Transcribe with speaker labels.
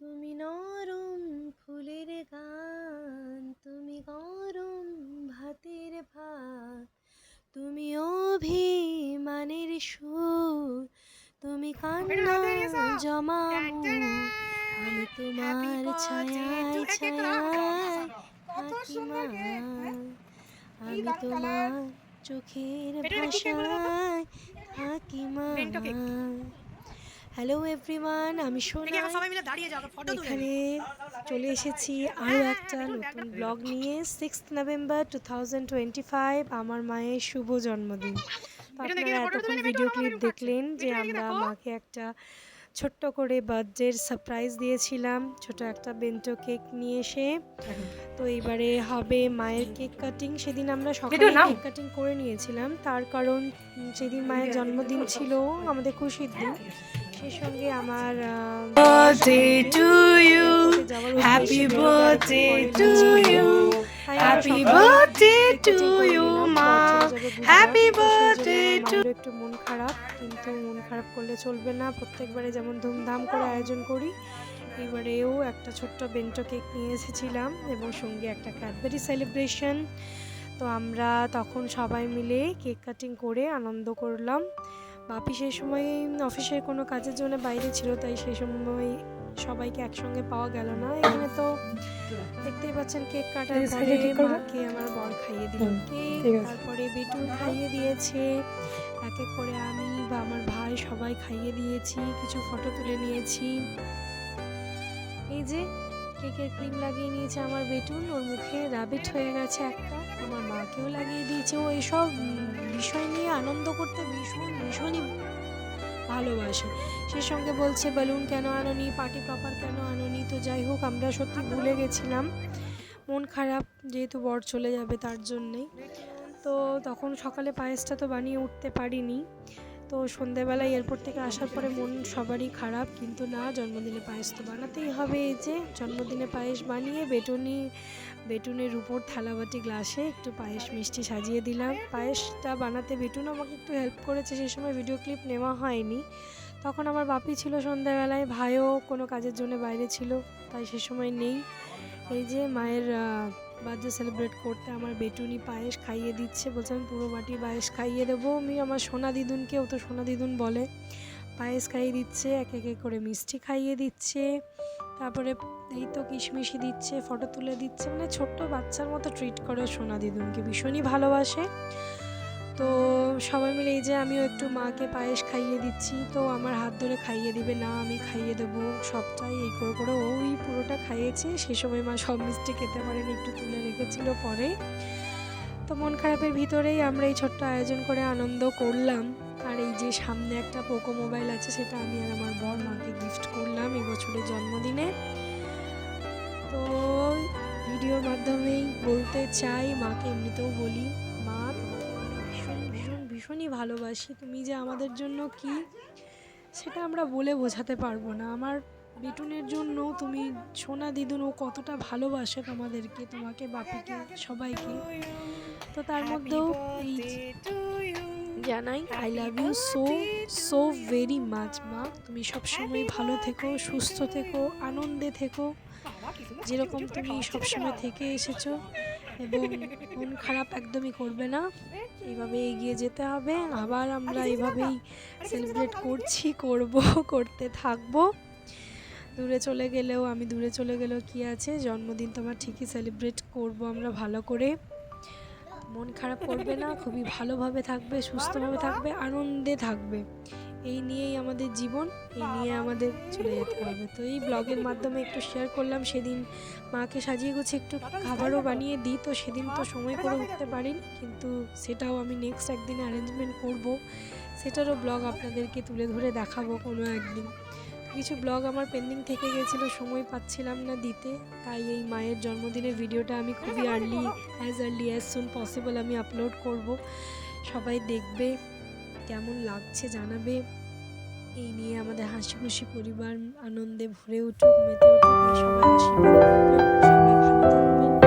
Speaker 1: তুমি নরম ফুলের গান তুমি গরম ভাতের ভাত তুমি অভিমানের সুর তুমি কান্না জমাবো আমি তোমার ছায়ায় ছায়ায় মা। আমি তোমার চোখের ভাষায় থাকি মা। হ্যালো এভরিওয়ান আমি সোনা।
Speaker 2: সবাই মিলে দাঁড়িয়ে যাও ফটো তুলে
Speaker 1: এখানে চলে এসেছি আরও একটা নতুন ব্লগ নিয়ে। Six November two thousand twenty five আমার মায়ের শুভ জন্মদিন। আপনারা এতক্ষণ ভিডিও ক্লিপ দেখলেন যে আমরা মাকে একটা ছোট্ট করে বার্থডের সারপ্রাইজ দিয়েছিলাম। ছোট একটা বেন্টো কেক নিয়ে এসে। তো এবারে হবে মায়ের কেক কাটিং সেদিন আমরা সকালে কেক কাটিং করে নিয়েছিলাম। তার কারণ সেদিন মায়ের জন্মদিন ছিল আমাদের খুশির দিন। সেই সঙ্গে আমার
Speaker 2: birthday to you
Speaker 1: যাওয়ার
Speaker 2: happy
Speaker 1: উদ্দেশ্য
Speaker 2: you
Speaker 1: নিলাম,
Speaker 2: মা। birthday to
Speaker 1: মায়েরও একটু মন খারাপ কিন্তু মন খারাপ করলে চলবে না। প্রত্যেকবারে যেমন ধুমধাম করে আয়োজন করি এবারেও একটা ছোট্ট বেন্টো কেক নিয়ে এসেছিলাম এবং সঙ্গে একটা ক্যাডবেরি সেলিব্রেশন তো আমরা তখন সবাই মিলে কেক কাটিং করে আনন্দ করলাম। বাপি সেই সময় অফিসের কোনো কাজের জন্য বাইরে ছিল তাই সেই সময় সবাইকে একসঙ্গে পাওয়া গেল না। এখানে তো দেখতেই পাচ্ছেন কেক কাটার পরে? মাকে আমার বর খাইয়ে দিল কেক তারপরে বেটু খাইয়ে দিয়েছে। এক এক করে আমি বা আমার ভাই সবাই খাইয়ে দিয়েছি কিছু ফটো তুলে নিয়েছি। এই যে কেকের ক্রিম লাগিয়ে নিয়েছে আমার বেটুন ওর মুখে র্যাবিট হয়ে গেছে একটা আমার মাকেও লাগিয়ে দিয়েছে। ও এসব বিষয় নিয়ে আনন্দ করতে ভীষণ ভীষণই ভালোবাসে। সে সঙ্গে বলছে, বেলুন কেন আনোনি? পার্টি প্রপার কেন আনোনি? তো যাই হোক, আমরা সত্যি ভুলে গেছিলাম। মন খারাপ, যেহেতু বর চলে যাবে তার জন্যেই। তো তখন সকালে পায়েসটা তো বানিয়ে উঠতে পারিনি। তো সন্ধেবেলায় এয়ারপোর্ট থেকে আসার পরে মন সবারই খারাপ, কিন্তু না, জন্মদিনে পায়েস তো বানাতেই হবে। এই যে, জন্মদিনে পায়েস বানিয়ে বেটুনি, বেটুনের উপর থালাবাটি গ্লাসে একটু পায়েস মিষ্টি সাজিয়ে দিলাম। পায়েসটা বানাতে বেটুন আমাকে একটু হেল্প করেছে, সেই সময় ভিডিও ক্লিপ নেওয়া হয়নি। তখন আমার বাপি ছিল সন্ধ্যাবেলায়, ভাইও কোনো কাজের জন্য বাইরে ছিল, তাই সে সময় নেই। এই যে, মায়ের বার্থডে সেলিব্রেট করতে আমার বেটুনি পায়েস খাইয়ে দিচ্ছে, বলছে, আমি পুরো বাটি পায়েস খাইয়ে দেবো। আমি আমার সোনা দিদুনকে, ও তো সোনা দিদুন বলে, পায়েস খাইয়ে দিচ্ছে, এক এক করে মিষ্টি খাইয়ে দিচ্ছে, তারপরে এই তো কিশমিশি দিচ্ছে, ফটো তুলে দিচ্ছে মানে ছোট্ট বাচ্চার মতো ট্রিট করে সোনা দিদুনকে, ভীষণই ভালোবাসে। সবাই মিলে এই যে আমিও একটু মাকে পায়েস খাইয়ে দিচ্ছি, তো আমার হাত ধরে খাইয়ে দিবে, না, আমি খাইয়ে দেবো সবটাই। এই করে করে ওই পুরোটা খাইয়েছে। সেই সময় মা সব মিষ্টি খেতে পারেনি, একটু তুলে রেখেছিল পরে। তো মন খারাপের ভিতরেই আমরা এই ছোট্ট আয়োজন করে আনন্দ করলাম। আর এই যে সামনে একটা পোকো মোবাইল আছে, সেটা আমি আর আমার বর মাকে গিফট করলাম এবছরের জন্মদিনে। তো ভিডিওর মাধ্যমেই বলতে চাই, মাকে এমনিতেও বলি, মা ভীষণই ভালোবাসি। তুমি যে আমাদের জন্য কি সেটা আমরা বলে বোঝাতে পারব না। আমার বেটুনের জন্য তুমি সোনা দিদুন ও কতটা ভালোবাসে তোমাদেরকে তোমাকে বাপিকে সবাইকে। তো তার মধ্যেও এই জানাই I love you so so very much মা। তুমি সবসময় ভালো থেকো সুস্থ থেকো আনন্দে থেকো। যেরকম তুমি সবসময় থেকে এসেছ। এবং মন খারাপ একদমই করবে না। এইভাবে এগিয়ে যেতে হবে আবার আমরা এইভাবেই সেলিব্রেট করছি করব করতে থাকব। দূরে চলে গেলেও আমি দূরে চলে গেলেও কি আছে? জন্মদিন তোমার ঠিকই সেলিব্রেট করব আমরা ভালো করে। মন খারাপ করবে না খুবই ভালোভাবে থাকবে সুস্থভাবে থাকবে আনন্দে থাকবে। এই নিয়েই আমাদের জীবন, এই নিয়ে আমাদের চলে যেতে হবে। তো এই ব্লগের মাধ্যমে একটু শেয়ার করলাম, সেদিন মাকে সাজিয়ে গুছিয়ে একটু খাবারও বানিয়ে দিই, তো সেদিন তো সময় করে উঠতে পারিনি, কিন্তু সেটাও আমি নেক্সট একদিন অ্যারেঞ্জমেন্ট করব। সেটারও ব্লগ আপনাদেরকে তুলে ধরে দেখাবো কোনো একদিন। কিছু ব্লগ আমার পেন্ডিং থেকে গেছিল, সময় পাচ্ছিলাম না দিতে, তাই এই মায়ের জন্মদিনের ভিডিওটা আমি খুবই early as early as soon possible আমি আপলোড করব। সবাই দেখবে। কেমন লাগছে জানাবে। এই নিয়ে আমাদের হাসি খুশি পরিবার আনন্দে ভরে উঠুক, মেতে উঠুক। সবাই আশীর্বাদ সবাই ভালো থাকবেন।